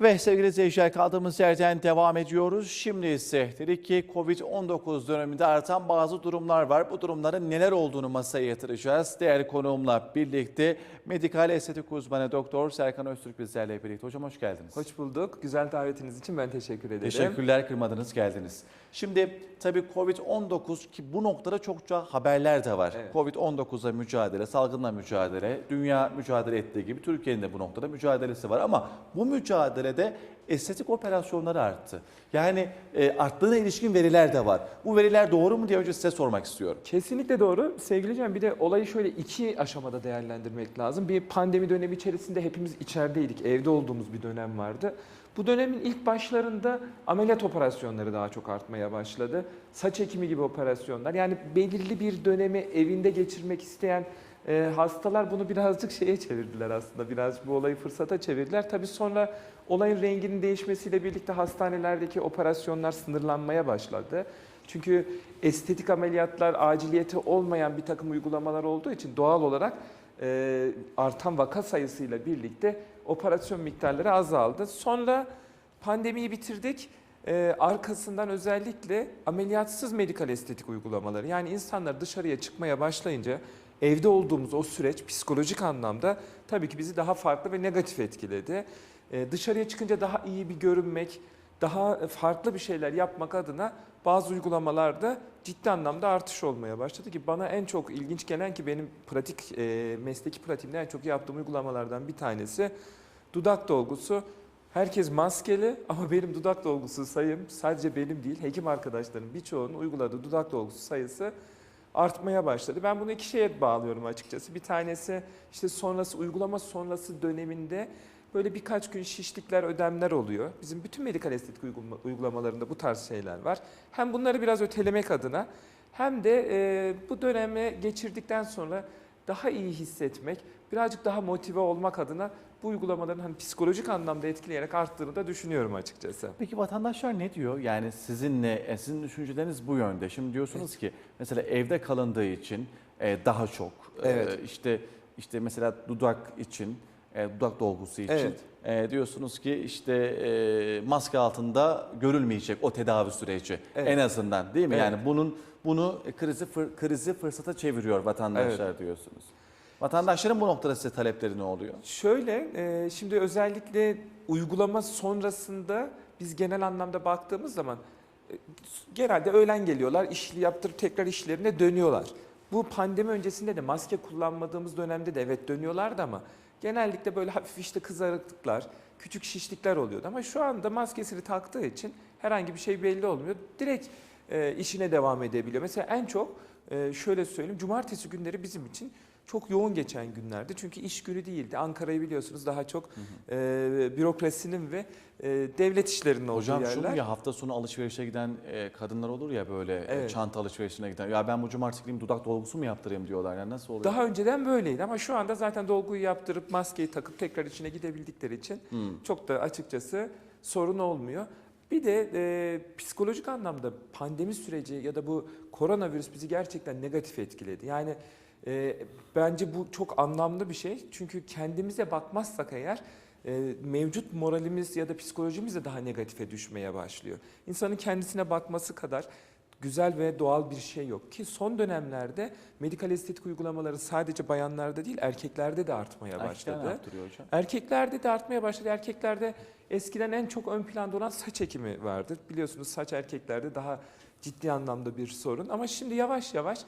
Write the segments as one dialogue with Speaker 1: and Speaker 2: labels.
Speaker 1: Ve sevgili izleyiciler kaldığımız yerden devam ediyoruz. Şimdi ise dedik ki Covid-19 döneminde artan bazı durumlar var. Bu durumların neler olduğunu masaya yatıracağız. Değerli konuğumla birlikte medikal estetik uzmanı Doktor Serkan Öztürk bizlerle birlikte. Hocam hoş geldiniz.
Speaker 2: Hoş bulduk. Güzel davetiniz için ben teşekkür ederim.
Speaker 1: Teşekkürler kırmadınız geldiniz. Şimdi tabii Covid-19 ki bu noktada çokça haberler de var.
Speaker 2: Evet.
Speaker 1: Covid-19'la mücadele, salgınla mücadele, dünya mücadele ettiği gibi Türkiye'nin de bu noktada mücadelesi var. Ama bu mücadelede estetik operasyonları arttı. Yani e, arttığına ilişkin veriler de var. Bu veriler doğru mu diye önce size sormak istiyorum.
Speaker 2: Kesinlikle doğru. Sevgili Cem bir de olayı şöyle iki aşamada değerlendirmek lazım. Bir pandemi dönemi içerisinde hepimiz içerideydik. Evde olduğumuz bir dönem vardı. Bu dönemin ilk başlarında ameliyat operasyonları daha çok artmaya başladı. Saç ekimi gibi operasyonlar. Yani belirli bir dönemi evinde geçirmek isteyen e, hastalar bunu birazcık şeye çevirdiler aslında. Biraz bu olayı fırsata çevirdiler. Tabii sonra olayın renginin değişmesiyle birlikte hastanelerdeki operasyonlar sınırlanmaya başladı. Çünkü estetik ameliyatlar aciliyeti olmayan bir takım uygulamalar olduğu için doğal olarak e, artan vaka sayısıyla birlikte operasyon miktarları azaldı. Sonra pandemiyi bitirdik. E, arkasından özellikle ameliyatsız medikal estetik uygulamaları yani insanlar dışarıya çıkmaya başlayınca evde olduğumuz o süreç psikolojik anlamda tabii ki bizi daha farklı ve negatif etkiledi. E, dışarıya çıkınca daha iyi bir görünmek, daha farklı bir şeyler yapmak adına bazı uygulamalarda ciddi anlamda artış olmaya başladı ki bana en çok ilginç gelen ki benim pratik e, mesleki pratiğimde en çok yaptığım uygulamalardan bir tanesi dudak dolgusu. Herkes maskeli ama benim dudak dolgusu sayım sadece benim değil hekim arkadaşlarım birçoğunun uyguladığı dudak dolgusu sayısı artmaya başladı. Ben bunu iki şeye bağlıyorum açıkçası. Bir tanesi işte sonrası uygulama sonrası döneminde böyle birkaç gün şişlikler, ödemler oluyor. Bizim bütün medikal estetik uygulama- uygulamalarında bu tarz şeyler var. Hem bunları biraz ötelemek adına hem de e, bu dönemi geçirdikten sonra daha iyi hissetmek, birazcık daha motive olmak adına bu uygulamaların hani psikolojik anlamda etkileyerek arttığını da düşünüyorum açıkçası.
Speaker 1: Peki vatandaşlar ne diyor? Yani sizinle, e, sizin düşünceleriniz bu yönde. Şimdi diyorsunuz ki mesela evde kalındığı için e, daha çok e,
Speaker 2: Evet.
Speaker 1: işte işte mesela dudak için, e, dudak dolgusu için
Speaker 2: Evet.
Speaker 1: e, diyorsunuz ki işte e, maske altında görülmeyecek o tedavi süreci
Speaker 2: Evet.
Speaker 1: en azından değil mi?
Speaker 2: Evet.
Speaker 1: Yani bunun bunu krizi fır- krizi fırsata çeviriyor vatandaşlar diyorsunuz. Vatandaşların bu noktada size talepleri ne oluyor?
Speaker 2: Şöyle, e, şimdi özellikle uygulama sonrasında biz genel anlamda baktığımız zaman e, genelde öğlen geliyorlar, işli yaptırıp tekrar işlerine dönüyorlar. Bu pandemi öncesinde de maske kullanmadığımız dönemde de evet dönüyorlardı ama genellikle böyle hafif işte kızarıklıklar, küçük şişlikler oluyordu. Ama şu anda maskesini taktığı için herhangi bir şey belli olmuyor. Direkt e, işine devam edebiliyor. Mesela en çok e, şöyle söyleyeyim, cumartesi günleri bizim için çok yoğun geçen günlerdi. Çünkü iş günü değildi. Ankara'yı biliyorsunuz daha çok e, bürokrasinin ve e, devlet işlerinin olduğu
Speaker 1: Hocam şu
Speaker 2: yerler.
Speaker 1: mu ya hafta sonu alışverişe giden e, kadınlar olur ya böyle e,
Speaker 2: Evet.
Speaker 1: çanta alışverişine giden. Ya ben bu cumartesi gideyim dudak dolgusu mu yaptırayım diyorlar. Yani nasıl oluyor?
Speaker 2: Daha önceden böyleydi ama şu anda zaten dolguyu yaptırıp maskeyi takıp tekrar içine gidebildikleri için
Speaker 1: Hmm.
Speaker 2: çok da açıkçası sorun olmuyor. Bir de e, psikolojik anlamda pandemi süreci ya da bu koronavirüs bizi gerçekten negatif etkiledi. Yani e, bence bu çok anlamlı bir şey. Çünkü kendimize bakmazsak eğer e, mevcut moralimiz ya da psikolojimiz de daha negatife düşmeye başlıyor. İnsanın kendisine bakması kadar güzel ve doğal bir şey yok ki son dönemlerde medikal estetik uygulamaları sadece bayanlarda değil erkeklerde de artmaya başladı.
Speaker 1: hocam?
Speaker 2: Erkeklerde de artmaya başladı. Erkeklerde eskiden en çok ön planda olan saç ekimi vardı. Biliyorsunuz saç erkeklerde daha ciddi anlamda bir sorun. Ama şimdi yavaş yavaş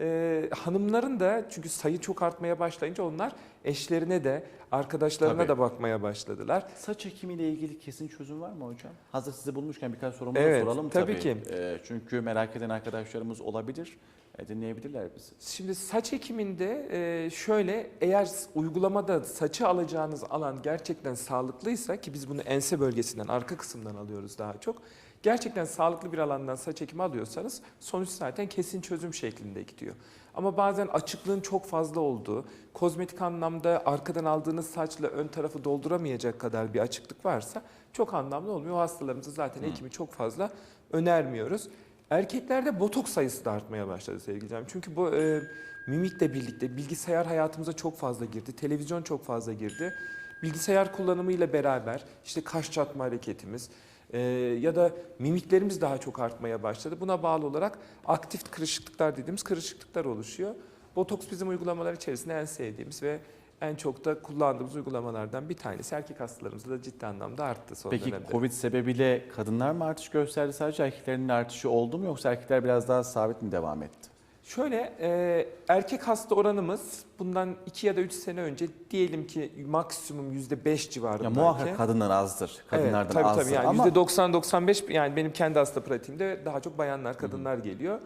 Speaker 2: e, hanımların da çünkü sayı çok artmaya başlayınca onlar eşlerine de arkadaşlarına
Speaker 1: Tabii.
Speaker 2: da bakmaya başladılar.
Speaker 1: Saç ekimiyle ilgili kesin çözüm var mı hocam? Hazır sizi bulmuşken birkaç sorumu
Speaker 2: Evet,
Speaker 1: soralım
Speaker 2: tabii
Speaker 1: tabii.
Speaker 2: ki.
Speaker 1: E, çünkü merak eden arkadaşlarımız olabilir. E, dinleyebilirler bizi.
Speaker 2: Şimdi saç ekiminde e, şöyle eğer uygulamada saçı alacağınız alan gerçekten sağlıklıysa ki biz bunu ense bölgesinden arka kısımdan alıyoruz daha çok. Gerçekten sağlıklı bir alandan saç ekimi alıyorsanız sonuç zaten kesin çözüm şeklinde gidiyor. Ama bazen açıklığın çok fazla olduğu, kozmetik anlamda arkadan aldığınız saçla ön tarafı dolduramayacak kadar bir açıklık varsa çok anlamlı olmuyor. O hastalarımızı zaten ekimi çok fazla önermiyoruz. Erkeklerde botoks sayısı da artmaya başladı sevgili canım. Çünkü bu e, mimikle birlikte bilgisayar hayatımıza çok fazla girdi. Televizyon çok fazla girdi. Bilgisayar kullanımıyla beraber işte kaş çatma hareketimiz e, ya da mimiklerimiz daha çok artmaya başladı. Buna bağlı olarak aktif kırışıklıklar dediğimiz kırışıklıklar oluşuyor. Botoks bizim uygulamalar içerisinde en sevdiğimiz ve en çok da kullandığımız uygulamalardan bir tanesi. Erkek hastalarımızda da ciddi anlamda arttı son
Speaker 1: Peki
Speaker 2: dönemde.
Speaker 1: Covid sebebiyle kadınlar mı artış gösterdi sadece erkeklerin artışı oldu mu yoksa erkekler biraz daha sabit mi devam etti?
Speaker 2: Şöyle e, erkek hasta oranımız bundan 2 ya da 3 sene önce diyelim ki maksimum %5 civarında.
Speaker 1: Ya muhakkak kadınlar azdır. Kadınlardan
Speaker 2: evet, tabii,
Speaker 1: azdır
Speaker 2: tabii. Yani
Speaker 1: ama
Speaker 2: %90-95 yani benim kendi hasta pratiğimde daha çok bayanlar, kadınlar geliyor.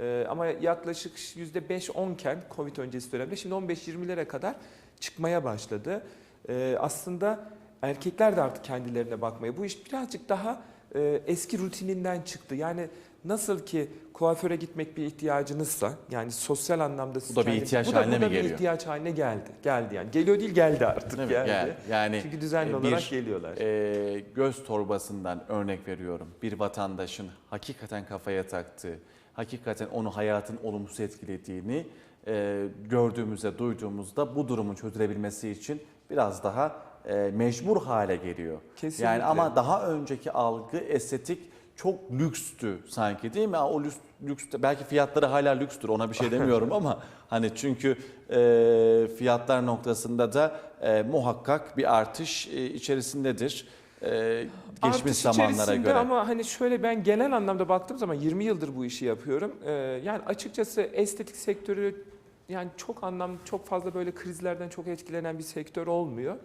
Speaker 2: E, ama yaklaşık %5-10 iken Covid öncesi dönemde şimdi 15-20'lere kadar çıkmaya başladı. E, aslında erkekler de artık kendilerine bakmaya. Bu iş birazcık daha e, eski rutininden çıktı. Yani nasıl ki kuaföre gitmek bir ihtiyacınızsa yani sosyal anlamda siz
Speaker 1: Bu da bir
Speaker 2: kendiniz-
Speaker 1: ihtiyaç
Speaker 2: bu da,
Speaker 1: haline
Speaker 2: bu da
Speaker 1: mi
Speaker 2: bir
Speaker 1: geliyor?
Speaker 2: ihtiyaç haline geldi. Geldi yani. Geliyor değil geldi artık
Speaker 1: Değil mi?
Speaker 2: geldi.
Speaker 1: Gel- yani
Speaker 2: Çünkü düzenli
Speaker 1: e,
Speaker 2: olarak
Speaker 1: bir,
Speaker 2: geliyorlar.
Speaker 1: e, göz torbasından örnek veriyorum. Bir vatandaşın hakikaten kafaya taktığı, hakikaten onu hayatın olumsuz etkilediğini e, gördüğümüzde, duyduğumuzda bu durumun çözülebilmesi için biraz daha e, mecbur hale geliyor.
Speaker 2: Kesinlikle.
Speaker 1: Yani ama daha önceki algı estetik çok lükstü sanki değil mi? O lüks, lüks belki fiyatları hala lükstür ona bir şey demiyorum ama hani çünkü e, fiyatlar noktasında da e, muhakkak bir artış e, içerisindedir. E, geçmiş
Speaker 2: Artış
Speaker 1: zamanlara göre.
Speaker 2: ama hani şöyle ben genel anlamda baktığım zaman 20 yıldır bu işi yapıyorum. Ee, yani açıkçası estetik sektörü yani çok anlam çok fazla böyle krizlerden çok etkilenen bir sektör olmuyor.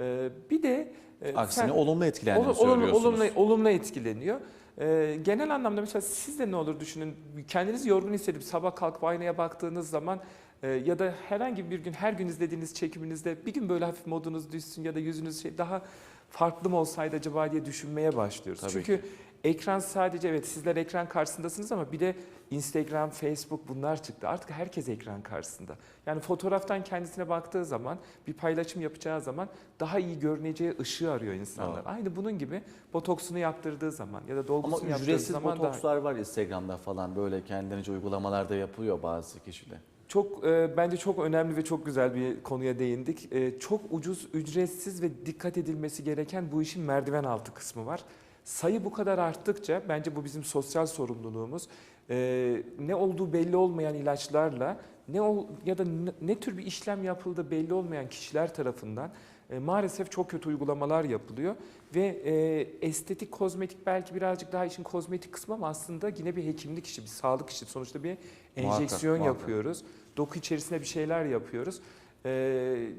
Speaker 2: Ee, bir de e,
Speaker 1: Aksine
Speaker 2: sen-
Speaker 1: olumlu etkilendiğini
Speaker 2: olumlu,
Speaker 1: söylüyorsunuz.
Speaker 2: olumlu, olumlu etkileniyor. Ee, genel anlamda mesela siz de ne olur düşünün. Kendinizi yorgun hissedip sabah kalkıp aynaya baktığınız zaman ya da herhangi bir gün her gün izlediğiniz çekiminizde bir gün böyle hafif modunuz düşsün ya da yüzünüz şey daha farklı mı olsaydı acaba diye düşünmeye başlıyoruz.
Speaker 1: Tabii
Speaker 2: Çünkü ekran sadece evet sizler ekran karşısındasınız ama bir de Instagram, Facebook bunlar çıktı. Artık herkes ekran karşısında. Yani fotoğraftan kendisine baktığı zaman, bir paylaşım yapacağı zaman daha iyi görüneceği ışığı arıyor insanlar.
Speaker 1: Evet.
Speaker 2: Aynı bunun gibi botoksunu yaptırdığı zaman ya da
Speaker 1: Ama
Speaker 2: dolgusunu yaptırdığı
Speaker 1: ücretsiz
Speaker 2: zaman daha
Speaker 1: botokslar var Instagram'da falan böyle kendilerince uygulamalarda yapıyor bazı kişiler.
Speaker 2: Çok e, bence çok önemli ve çok güzel bir konuya değindik. E, çok ucuz, ücretsiz ve dikkat edilmesi gereken bu işin merdiven altı kısmı var. Sayı bu kadar arttıkça bence bu bizim sosyal sorumluluğumuz. E, ne olduğu belli olmayan ilaçlarla ne ol, ya da ne, ne tür bir işlem yapıldığı belli olmayan kişiler tarafından e, maalesef çok kötü uygulamalar yapılıyor ve e, estetik kozmetik belki birazcık daha işin kozmetik kısmı ama aslında yine bir hekimlik işi, bir sağlık işi. Sonuçta bir
Speaker 1: Muhakkak,
Speaker 2: enjeksiyon
Speaker 1: muhakkak.
Speaker 2: yapıyoruz. Doku içerisinde bir şeyler yapıyoruz. Ee,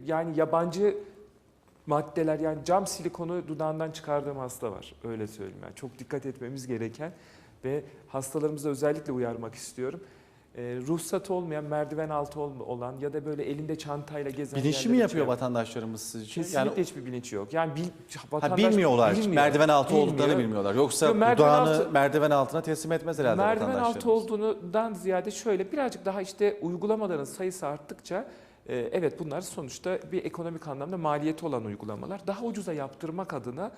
Speaker 2: yani yabancı maddeler yani cam silikonu dudağından çıkardığım hasta var. Öyle söyleyeyim yani. Çok dikkat etmemiz gereken ve hastalarımıza özellikle uyarmak istiyorum. Ee, ruhsatı olmayan, merdiven altı ol- olan ya da böyle elinde çantayla gezen
Speaker 1: Bilinçli mi yapıyor
Speaker 2: şey-
Speaker 1: vatandaşlarımız sizce?
Speaker 2: Kesinlikle
Speaker 1: Yani
Speaker 2: hiçbir bilinci yok. Yani bil,
Speaker 1: ha,
Speaker 2: vatandaş
Speaker 1: bilmiyorlar.
Speaker 2: bilmiyor.
Speaker 1: Merdiven altı olduklarını
Speaker 2: Bilmiyor.
Speaker 1: bilmiyorlar. Yoksa
Speaker 2: Yo, merdiven
Speaker 1: dudağını
Speaker 2: altı-
Speaker 1: merdiven altına teslim etmez herhalde
Speaker 2: Merdiven altı
Speaker 1: vatandaşlarımız.
Speaker 2: olduğundan ziyade şöyle birazcık daha işte uygulamaların sayısı arttıkça e, evet bunlar sonuçta bir ekonomik anlamda maliyeti olan uygulamalar. Daha ucuza yaptırmak adına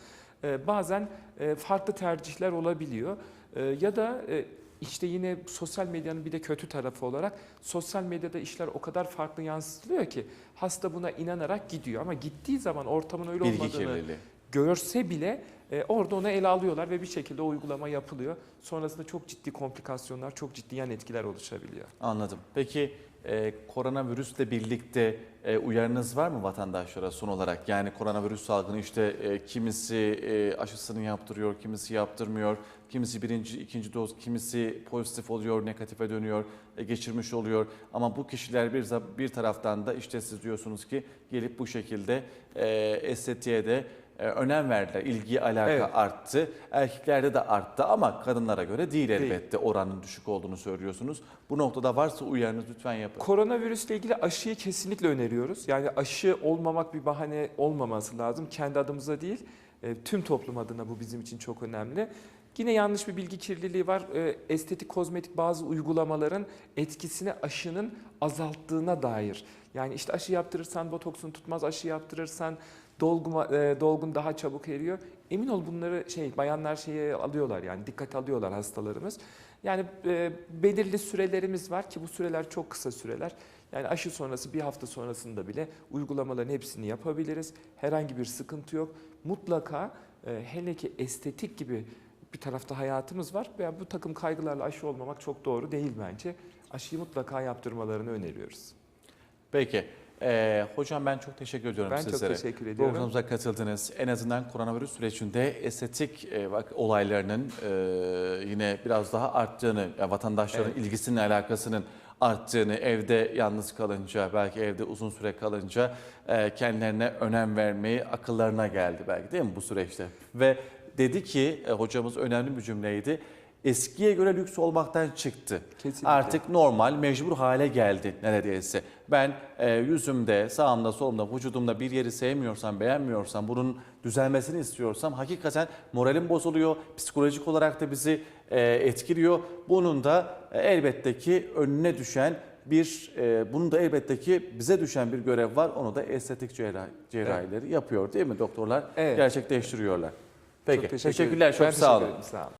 Speaker 2: e, bazen e, farklı tercihler olabiliyor. E, ya da e, işte yine sosyal medyanın bir de kötü tarafı olarak sosyal medyada işler o kadar farklı yansıtılıyor ki hasta buna inanarak gidiyor ama gittiği zaman ortamın öyle
Speaker 1: Bilgi
Speaker 2: olmadığını
Speaker 1: kirliliği.
Speaker 2: görse bile e, orada onu ele alıyorlar ve bir şekilde o uygulama yapılıyor. Sonrasında çok ciddi komplikasyonlar, çok ciddi yan etkiler oluşabiliyor.
Speaker 1: Anladım. Peki e, koronavirüsle birlikte e, uyarınız var mı vatandaşlara son olarak? Yani koronavirüs salgını işte e, kimisi e, aşısını yaptırıyor, kimisi yaptırmıyor, kimisi birinci, ikinci doz, kimisi pozitif oluyor, negatife dönüyor, e, geçirmiş oluyor. Ama bu kişiler bir, bir taraftan da işte siz diyorsunuz ki gelip bu şekilde e, estetiğe de önem verdiler. İlgi, alaka
Speaker 2: Evet.
Speaker 1: arttı. Erkeklerde de arttı ama kadınlara göre değil elbette oranın düşük olduğunu söylüyorsunuz. Bu noktada varsa uyarınız lütfen yapın.
Speaker 2: Koronavirüsle ilgili aşıyı kesinlikle öneriyoruz. Yani aşı olmamak bir bahane olmaması lazım. Kendi adımıza değil, e, tüm toplum adına bu bizim için çok önemli. Yine yanlış bir bilgi kirliliği var. E, Estetik, kozmetik bazı uygulamaların etkisini aşının azalttığına dair. Yani işte aşı yaptırırsan botoksun tutmaz, aşı yaptırırsan dolguma, e, dolgun daha çabuk eriyor. Emin ol bunları şey bayanlar şeye alıyorlar yani dikkat alıyorlar hastalarımız. Yani e, belirli sürelerimiz var ki bu süreler çok kısa süreler. Yani aşı sonrası bir hafta sonrasında bile uygulamaların hepsini yapabiliriz. Herhangi bir sıkıntı yok. Mutlaka e, hele ki estetik gibi bir tarafta hayatımız var. Veya bu takım kaygılarla aşı olmamak çok doğru değil bence. Aşıyı mutlaka yaptırmalarını öneriyoruz.
Speaker 1: Peki. Ee, hocam ben çok teşekkür ediyorum
Speaker 2: Ben çok
Speaker 1: sizlere.
Speaker 2: teşekkür ediyorum.
Speaker 1: Programımıza katıldınız. En azından koronavirüs sürecinde estetik e, bak, olaylarının e, yine biraz daha arttığını, ya vatandaşların
Speaker 2: Evet.
Speaker 1: ilgisinin alakasının arttığını, evde yalnız kalınca, belki evde uzun süre kalınca e, kendilerine önem vermeyi akıllarına geldi belki değil mi bu süreçte? Ve dedi ki e, hocamız önemli bir cümleydi. Eskiye göre lüks olmaktan çıktı.
Speaker 2: Kesinlikle.
Speaker 1: Artık normal, mecbur hale geldi neredeyse. Ben e, yüzümde, sağımda, solumda, vücudumda bir yeri sevmiyorsam, beğenmiyorsam, bunun düzelmesini istiyorsam hakikaten moralim bozuluyor. Psikolojik olarak da bizi e, etkiliyor. Bunun da e, elbette ki önüne düşen bir, e, bunun da elbette ki bize düşen bir görev var. Onu da estetik cerrah, cerrahileri yapıyor değil mi doktorlar?
Speaker 2: Evet.
Speaker 1: Gerçekleştiriyorlar. Peki,
Speaker 2: Çok teşekkür
Speaker 1: teşekkürler, çok sağ olun.
Speaker 2: Sağ olun.